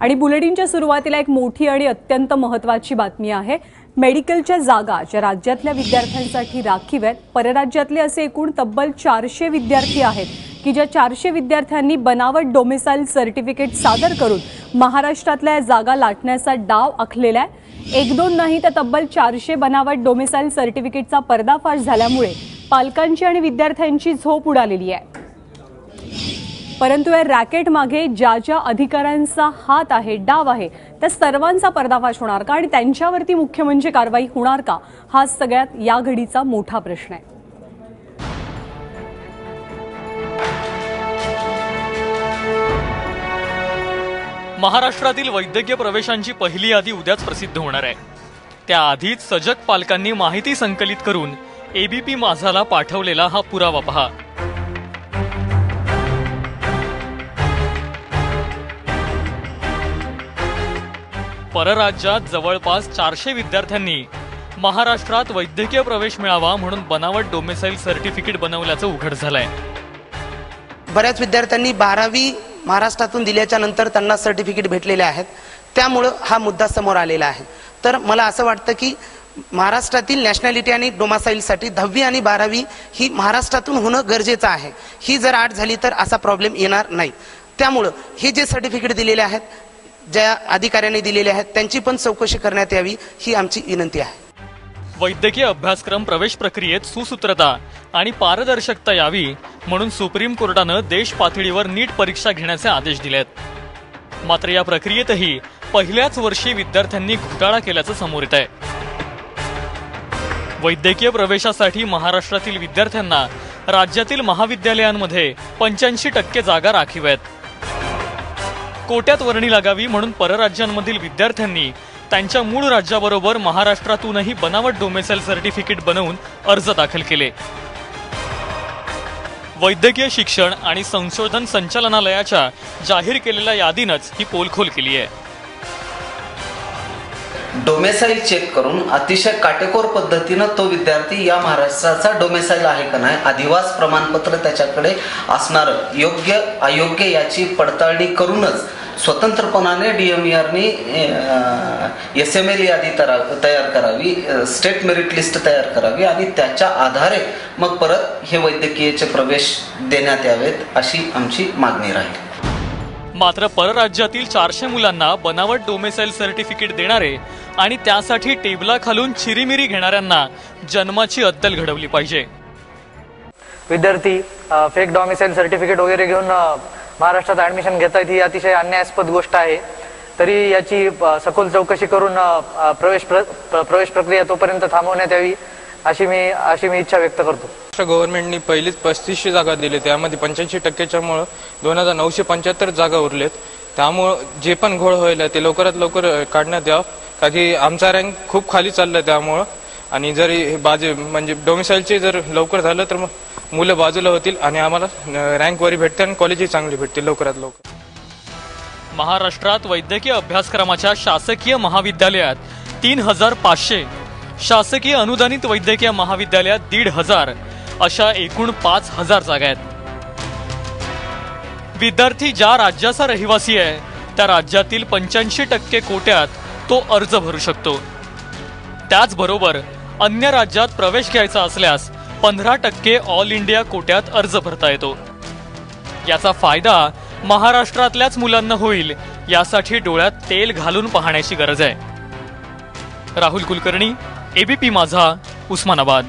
आणि बुलेटिनच्या सुरुवातीला एक मोठी आणि अत्यंत महत्वाची बातमी आहे. मेडिकलच्या जागा ज्या राज्यातल्या विद्यार्थ्यांसाठी राखीव आहेत परराज्यातले असे एकूण तब्बल चारशे विद्यार्थी आहेत की ज्या चारशे विद्यार्थ्यांनी बनावट डोमिसाईल सर्टिफिकेट सादर करून महाराष्ट्रातल्या या जागा लाटण्याचा डाव आखलेला आहे. एक दोन नाही तर तब्बल चारशे बनावट डोमिसाईल सर्टिफिकेटचा पर्दाफाश झाल्यामुळे पालकांची आणि विद्यार्थ्यांची झोप उडालेली आहे. परंतु या रॅकेट मागे ज्या ज्या अधिकाऱ्यांचा हात आहे डाव आहे त्या सर्वांचा पर्दाफाश होणार का? आणि त्यांच्यावरती मुख्य म्हणजे कारवाई होणार का? हा सगळ्यात या घडीचा मोठा प्रश्न आहे. महाराष्ट्रातील वैद्यकीय प्रवेशांची पहिली यादी उद्याच प्रसिद्ध होणार आहे. त्याआधीच सजग पालकांनी माहिती संकलित करून एबीपी माझाला पाठवलेला हा पुरावा पहा. परराज्यात जवळपास चारशे विद्यार्थ्यांनी महाराष्ट्रात वैद्यकीय प्रवेश मिळावा म्हणून बनावट डोमेसाईल सर्टिफिकेट बनवल्याचं उघड झालंय. बऱ्याच विद्यार्थ्यांनी बारावी महाराष्ट्रातून दिल्याच्या नंतर त्यांना सर्टिफिकेट भेटलेले आहेत. त्यामुळं हा मुद्दा समोर आलेला आहे. तर मला असं वाटतं की महाराष्ट्रातील नॅशनॅलिटी आणि डोमासाईलसाठी दहावी आणि बारावी ही महाराष्ट्रातून होणं गरजेचं आहे. ही जर आठ झाली तर असा प्रॉब्लेम येणार नाही. त्यामुळं हे जे सर्टिफिकेट दिलेले आहेत ज्या अधिकाऱ्यांनी दिलेले आहेत त्यांची पण चौकशी करण्यात यावी ही आमची विनंती आहे. वैद्यकीय अभ्यासक्रम प्रवेश प्रक्रियेत सुसूत्रता आणि पारदर्शकता यावी म्हणून सुप्रीम कोर्टानं देश पातळीवर नीट परीक्षा घेण्याचे आदेश दिलेत. मात्र या प्रक्रियेतही पहिल्याच वर्षी विद्यार्थ्यांनी घोटाळा केल्याचं समोर येत आहे वैद्यकीय प्रवेशासाठी महाराष्ट्रातील विद्यार्थ्यांना राज्यातील महाविद्यालयांमध्ये पंच्याऐंशी टक्के जागा राखीव आहेत. कोट्यात वर्णी लागावी म्हणून परराज्यांमधील विद्यार्थ्यांनी त्यांच्या मूळ राज्याबरोबर महाराष्ट्रातूनही बनावट डोमेसाईल सर्टिफिकेट बनवून अर्ज दाखल केले. वैद्यकीय शिक्षण आणि संशोधन संचालनालयाच्या जाहीर केलेल्या यादीनंच ही पोलखोल केली आहे. डोमेसाईल चेक करून अतिशय काटेकोर पद्धतीनं तो विद्यार्थी या महाराष्ट्राचा डोमेसाईल आहे का नाही अधिवास प्रमाणपत्र त्याच्याकडे असणार योग्य अयोग्य याची पडताळणी करूनच स्वतंत्रपणाने डीएमईआरनी एस एम एल यादी तरा- तयार करावी स्टेट मेरिट लिस्ट तयार करावी आणि त्याच्या आधारे मग परत हे वैद्यकीयचे प्रवेश देण्यात यावेत अशी आमची मागणी राहील. मात्र परराज्यातील चारशे मुलांना बनावट डोमेसाईल सर्टिफिकेट देणारे आणि त्यासाठी टेबलाखालून चिरीमिरी घेणाऱ्यांना जन्माची अद्दल घडवली पाहिजे. विद्यार्थी फेक डॉमिसाईल सर्टिफिकेट वगैरे घेऊन महाराष्ट्रात ऍडमिशन घेत आहेत ही अतिशय अन्यायास्पद गोष्ट आहे. तरी याची सखोल चौकशी करून प्रवेश प्र, प्र- प्रवेश प्रक्रिया तोपर्यंत थांबवण्यात यावी अशी मी अशी मी इच्छा व्यक्त करतो. महाराष्ट्र गव्हर्नमेंटनी पहिलीच पस्तीसशे जागा दिली त्यामध्ये पंच्याऐंशी टक्क्याच्यामुळं दोन हजार नऊशे पंच्याहत्तर जागा उरलेत. त्यामुळं जे पण घोळ होईल ते लवकरात लवकर काढण्यात यावं. का की आमचा रँक खूप खाली चाललाय त्यामुळं. आणि जरी बाजे म्हणजे डोमिसाईलचे जर लवकर झालं तर मग मुलं बाजूला होतील आणि आम्हाला रँक वरी भेटते आणि कॉलेजही चांगली भेटतील लवकरात लवकर. महाराष्ट्रात वैद्यकीय अभ्यासक्रमाच्या शासकीय महाविद्यालयात तीन हजार पाचशे शासकीय अनुदानित वैद्यकीय महाविद्यालयात दीड हजार अशा एकूण पाच हजार जागा आहेत. विद्यार्थी ज्या राज्याचा रहिवासी आहे त्या राज्यातील पंच्याऐंशी टक्के कोट्यात तो अर्ज भरू शकतो. त्याचबरोबर अन्य राज्यात प्रवेश घ्यायचा असल्यास पंधरा टक्के ऑल इंडिया कोट्यात अर्ज भरता येतो. याचा फायदा महाराष्ट्रातल्याच मुलांना होईल यासाठी डोळ्यात तेल घालून पाहण्याची गरज आहे. राहुल कुलकर्णी एबीपी माझा उस्मानाबाद.